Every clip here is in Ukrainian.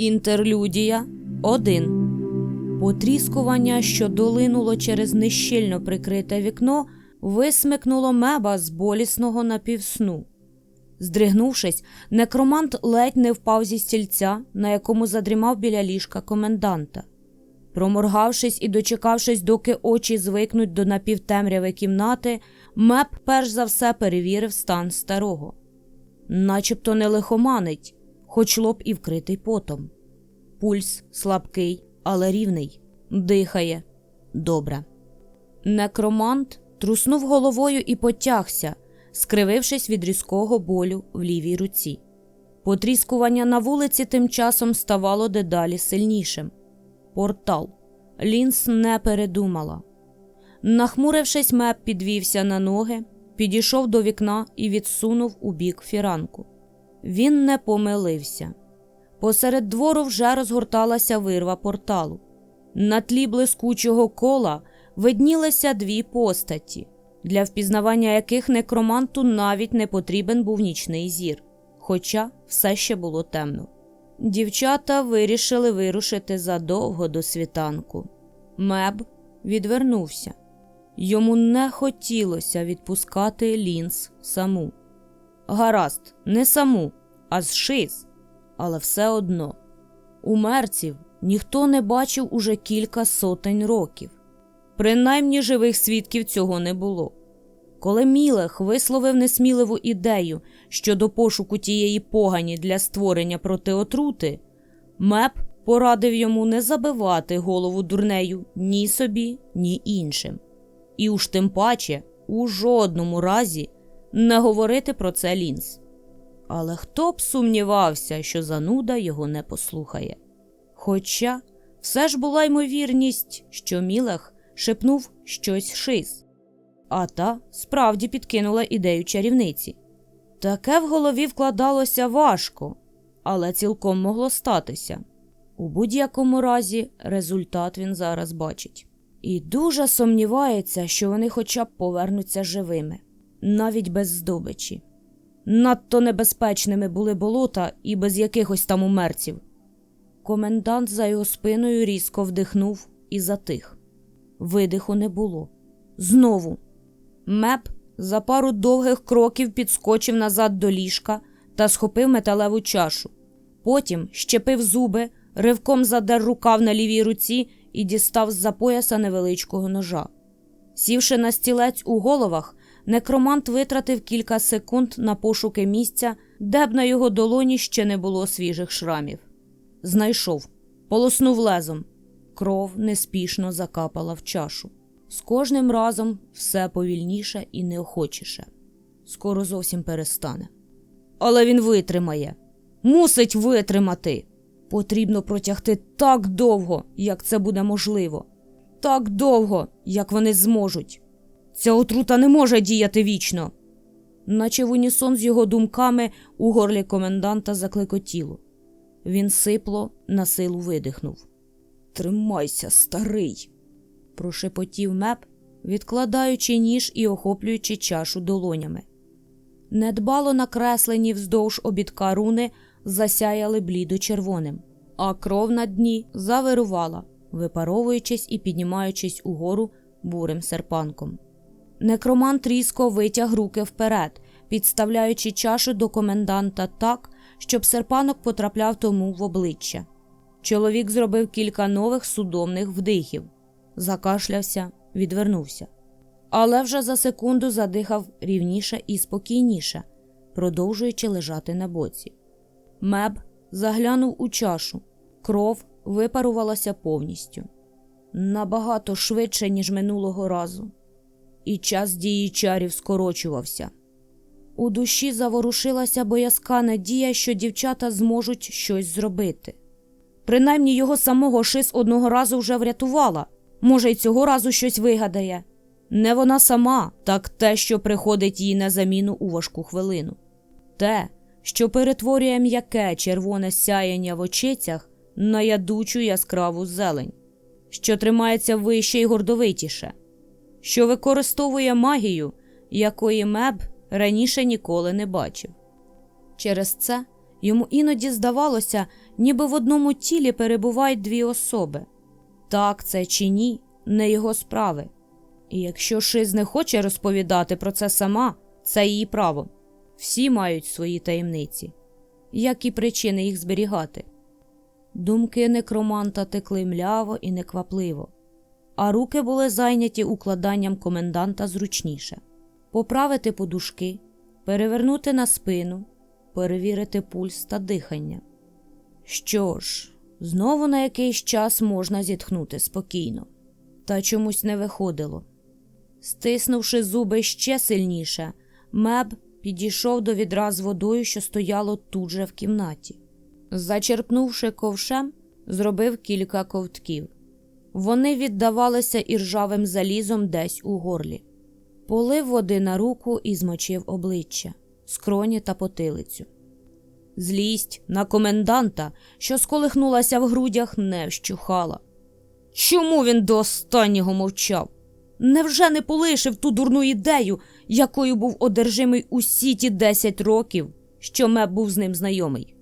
Інтерлюдія 1 Потріскування, що долинуло через нещільно прикрите вікно, висмикнуло меба з болісного напівсну. Здригнувшись, некромант ледь не впав зі стільця, на якому задрімав біля ліжка коменданта. Проморгавшись і дочекавшись, доки очі звикнуть до напівтемряви кімнати, меп перш за все перевірив стан старого. Начебто не лихоманить, хоч лоб і вкритий потом. Пульс слабкий, але рівний, дихає добре. Некромант труснув головою і потягся, скривившись від різкого болю в лівій руці. Потріскування на вулиці тим часом ставало дедалі сильнішим. Портал. Лінс не передумала. Нахмурившись, меп підвівся на ноги, підійшов до вікна і відсунув у бік фіранку. Він не помилився. Посеред двору вже розгорталася вирва порталу. На тлі блискучого кола виднілися дві постаті, для впізнавання яких некроманту навіть не потрібен був нічний зір, хоча все ще було темно. Дівчата вирішили вирушити задовго до світанку. Меб відвернувся. Йому не хотілося відпускати лінз саму. Гаразд, не саму, а з шиз, але все одно. У мерців ніхто не бачив уже кілька сотень років. Принаймні живих свідків цього не було. Коли Мілех висловив несміливу ідею щодо пошуку тієї погані для створення протиотрути, Меп порадив йому не забивати голову дурнею ні собі, ні іншим. І уж тим паче у жодному разі не говорити про це лінз. Але хто б сумнівався, що зануда його не послухає. Хоча все ж була ймовірність, що Мілех шепнув щось шиз, а та справді підкинула ідею чарівниці. Таке в голові вкладалося важко, але цілком могло статися. У будь-якому разі результат він зараз бачить. І дуже сумнівається, що вони хоча б повернуться живими, навіть без здобичі. Надто небезпечними були болота і без якихось там умерців. Комендант за його спиною різко вдихнув і затих. Видиху не було. Знову. Меп за пару довгих кроків підскочив назад до ліжка та схопив металеву чашу. Потім щепив зуби, ривком задер рукав на лівій руці і дістав з-за пояса невеличкого ножа. Сівши на стілець у головах, некромант витратив кілька секунд на пошуки місця, де б на його долоні ще не було свіжих шрамів. Знайшов, полоснув лезом. Кров неспішно закапала в чашу. З кожним разом все повільніше і неохочіше. Скоро зовсім перестане. Але він витримає, мусить витримати. Потрібно протягти так довго, як це буде можливо, так довго, як вони зможуть. Ця отрута не може діяти вічно. Наче в унісон з його думками у горлі коменданта заклекотіло. Він сипло на силу видихнув. Тримайся, старий, прошепотів меп, відкладаючи ніж і охоплюючи чашу долонями. Недбало накреслені вздовж обідка руни засяяли блідо червоним, а кров на дні завирувала, випаровуючись і піднімаючись угору бурим серпанком. Некромант різко витяг руки вперед, підставляючи чашу до коменданта так, щоб серпанок потрапляв тому в обличчя. Чоловік зробив кілька нових судомних вдихів, закашлявся, відвернувся. Але вже за секунду задихав рівніше і спокійніше, продовжуючи лежати на боці. Меб заглянув у чашу, кров випарувалася повністю набагато швидше, ніж минулого разу, і час дії чарів скорочувався. У душі заворушилася боязка надія, що дівчата зможуть щось зробити. Принаймні його самого шис одного разу вже врятувала, може, й цього разу щось вигадає. Не вона сама, так те, що приходить їй на заміну у важку хвилину. Те, що перетворює м'яке червоне сяяння в очицях на ядучу яскраву зелень, що тримається вище й гордовитіше, що використовує магію, якої меб раніше ніколи не бачив. Через це Йому іноді здавалося, ніби в одному тілі перебувають дві особи. Так це чи ні, не його справи. І якщо Шиз не хоче розповідати про це сама, це її право. Всі мають свої таємниці, як і причини їх зберігати. Думки некроманта текли мляво і неквапливо, а руки були зайняті укладанням коменданта зручніше поправити подушки, перевернути на спину, перевірити пульс та дихання. Що ж, знову на якийсь час можна зітхнути спокійно, та чомусь не виходило. Стиснувши зуби ще сильніше, меб підійшов до відра з водою, що стояло тут же в кімнаті. Зачерпнувши ковшем, зробив кілька ковтків. Вони віддавалися іржавим залізом десь у горлі. Полив води на руку і змочив обличчя, скроні та потилицю. Злість на коменданта, що сколихнулася в грудях, не вщухала. Чому він до останнього мовчав? Невже не полишив ту дурну ідею, якою був одержимий усі ті десять років, що меб був з ним знайомий?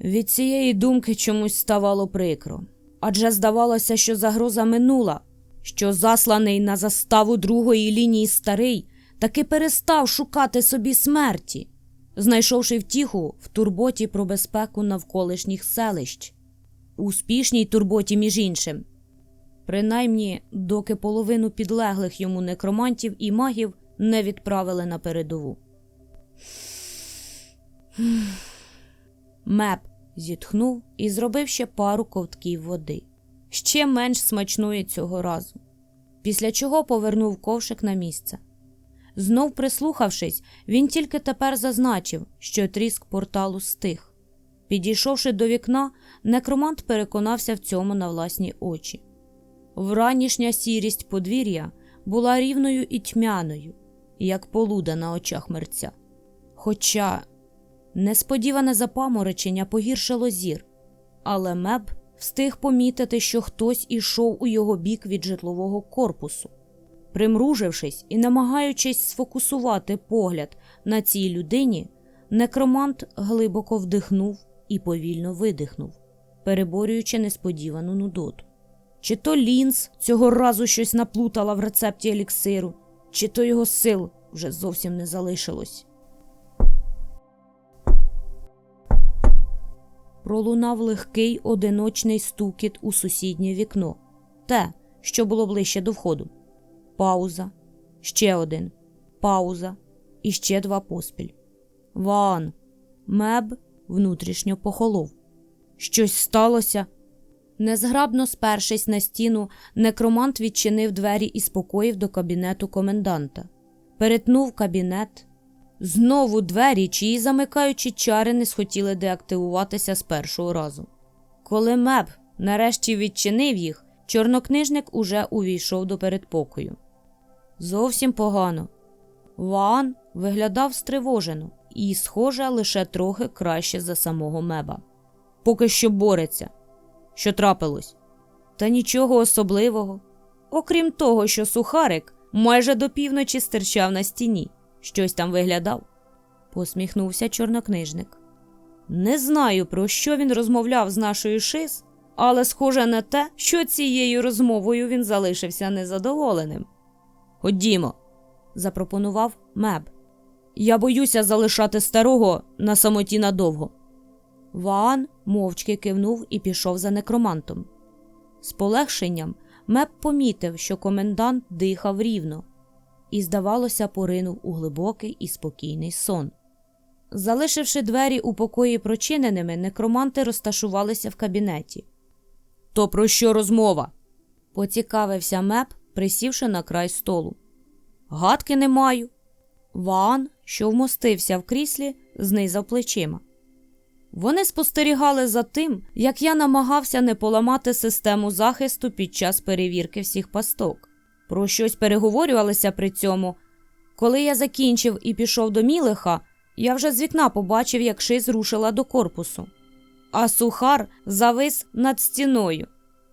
Від цієї думки чомусь ставало прикро, адже здавалося, що загроза минула, що засланий на заставу другої лінії старий таки перестав шукати собі смерті, знайшовши втіху в турботі про безпеку навколишніх селищ, успішній турботі, між іншим. Принаймні, доки половину підлеглих йому некромантів і магів не відправили на передову. Меп зітхнув і зробив ще пару ковтків води, ще менш смачної цього разу, після чого повернув ковшик на місце. Знов прислухавшись, він тільки тепер зазначив, що тріск порталу стих. Підійшовши до вікна, некромант переконався в цьому на власні очі. Вранішня сірість подвір'я була рівною і тьмяною, як полуда на очах мерця. Хоча несподіване запаморочення погіршило зір, але меб встиг помітити, що хтось ішов у його бік від житлового корпусу. Примружившись і намагаючись сфокусувати погляд на цій людині, некромант глибоко вдихнув і повільно видихнув, переборюючи несподівану нудоту. Чи то лінз цього разу щось наплутала в рецепті еліксиру, чи то його сил вже зовсім не залишилось. Пролунав легкий одиночний стукіт у сусіднє вікно, те, що було ближче до входу. Пауза, ще один, пауза і ще два поспіль. Ван, меб внутрішньо похолов. Щось сталося. Незграбно спершись на стіну, некромант відчинив двері і спокоїв до кабінету коменданта. Перетнув кабінет. Знову двері, чиї замикаючі чари не схотіли деактивуватися з першого разу. Коли меб нарешті відчинив їх, чорнокнижник уже увійшов до передпокою. Зовсім погано. Ваан виглядав стривожено і, схоже, лише трохи краще за самого меба. Поки що бореться. Що трапилось? Та нічого особливого. Окрім того, що сухарик майже до півночі стирчав на стіні, щось там виглядав, посміхнувся чорнокнижник. Не знаю, про що він розмовляв з нашою шис, але схоже на те, що цією розмовою він залишився незадоволеним. Ходімо, запропонував меб. Я боюся залишати старого на самоті надовго. Ваан мовчки кивнув і пішов за некромантом. З полегшенням меп помітив, що комендант дихав рівно і, здавалося, поринув у глибокий і спокійний сон. Залишивши двері у покої прочиненими, некроманти розташувалися в кабінеті. То про що розмова? поцікавився меп, присівши на край столу. Гадки не маю. Ваан, що вмостився в кріслі, знизав плечима. Вони спостерігали за тим, як я намагався не поламати систему захисту під час перевірки всіх пасток. Про щось переговорювалися при цьому. Коли я закінчив і пішов до Мілиха, я вже з вікна побачив, як шиз рушила до корпусу. А сухар завис над стіною.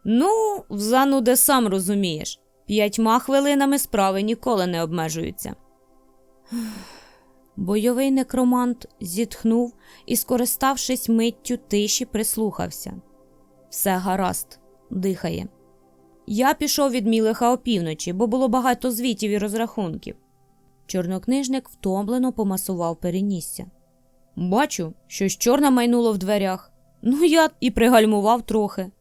Ну, в зануде сам розумієш, п'ятьма хвилинами справи ніколи не обмежуються. Бойовий некромант зітхнув і, скориставшись миттю тиші, прислухався. Все гаразд, дихає. Я пішов від Мілиха опівночі, бо було багато звітів і розрахунків. Чорнокнижник втомлено помасував перенісся. Бачу, щось чорне майнуло в дверях. Ну, я і пригальмував трохи.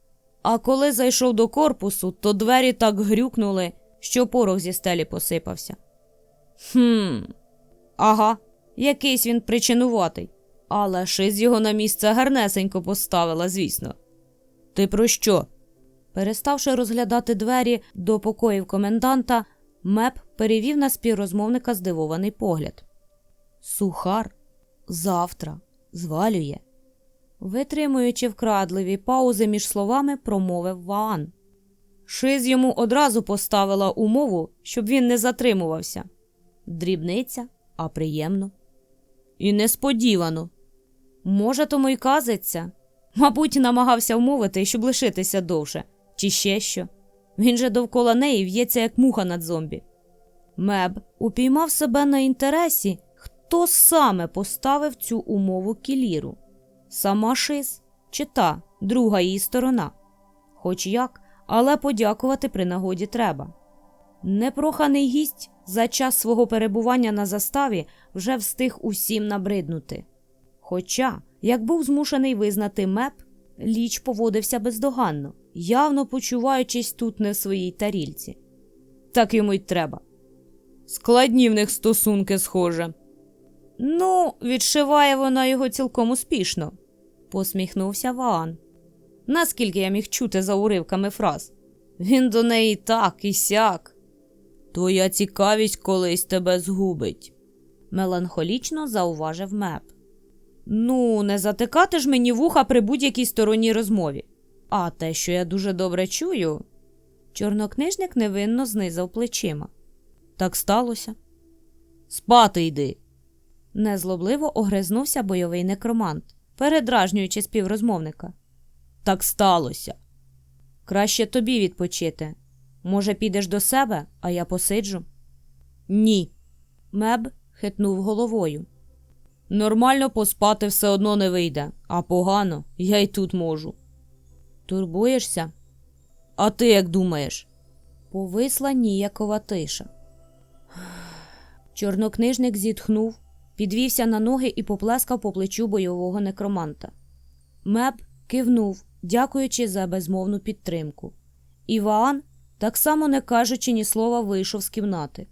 А коли зайшов до корпусу, то двері так грюкнули, що порох зі стелі посипався. Хм, ага, якийсь він причинуватий. Але шиз його на місце гарнесенько поставила, звісно. Ти про що? Переставши розглядати двері до покоїв коменданта, Меп перевів на співрозмовника здивований погляд. Сухар завтра звалює. Витримуючи вкрадливі паузи між словами, промовив Ваан. Шиз йому одразу поставила умову, щоб він не затримувався. Дрібниця, а приємно. І несподівано. Може, тому й казиться. Мабуть, намагався вмовити, щоб лишитися довше, чи ще що. Він же довкола неї в'ється, як муха над зомбі. Меб упіймав себе на інтересі, хто саме поставив цю умову кіліру. Сама Шиз чи та друга її сторона. Хоч як, але подякувати при нагоді треба. Непроханий гість за час свого перебування на заставі вже встиг усім набриднути. Хоча, як був змушений визнати меп, ліч поводився бездоганно, явно почуваючись тут не в своїй тарільці. Так йому й треба. Складні в них стосунки, схоже. Ну, відшиває вона його цілком успішно, посміхнувся Ваан. Наскільки я міг чути за уривками фраз. Він до неї так і сяк. Твоя цікавість колись тебе згубить, меланхолічно зауважив меп. Ну, не затикати ж мені вуха при будь-якій сторонній розмові. А те, що я дуже добре чую. Чорнокнижник невинно знизав плечима. Так сталося. Спати йди. Незлобливо огризнувся бойовий некромант, передражнюючи співрозмовника. Так сталося. Краще тобі відпочити. Може, підеш до себе, а я посиджу? Ні. Меб хитнув головою. Нормально поспати все одно не вийде, а погано я й тут можу. Турбуєшся? А ти як думаєш? Повисла ніякова тиша. Чорнокнижник зітхнув, підвівся на ноги і поплескав по плечу бойового некроманта. Меб кивнув, дякуючи за безмовну підтримку. Іван, так само не кажучи ні слова, вийшов з кімнати.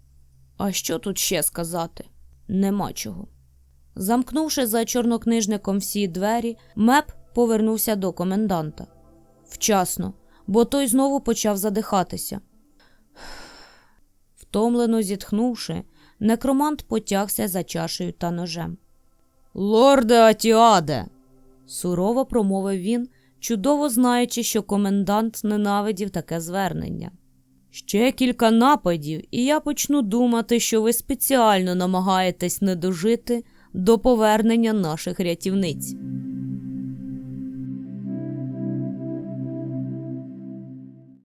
А що тут ще сказати? Нема чого. Замкнувши за чорнокнижником всі двері, Меп повернувся до коменданта. Вчасно, бо той знову почав задихатися. Втомлено зітхнувши, некромант потягся за чашею та ножем. Лорде Атіаде, сурово промовив він, чудово знаючи, що комендант ненавидів таке звернення. Ще кілька нападів, і я почну думати, що ви спеціально намагаєтесь не дожити до повернення наших рятівниць.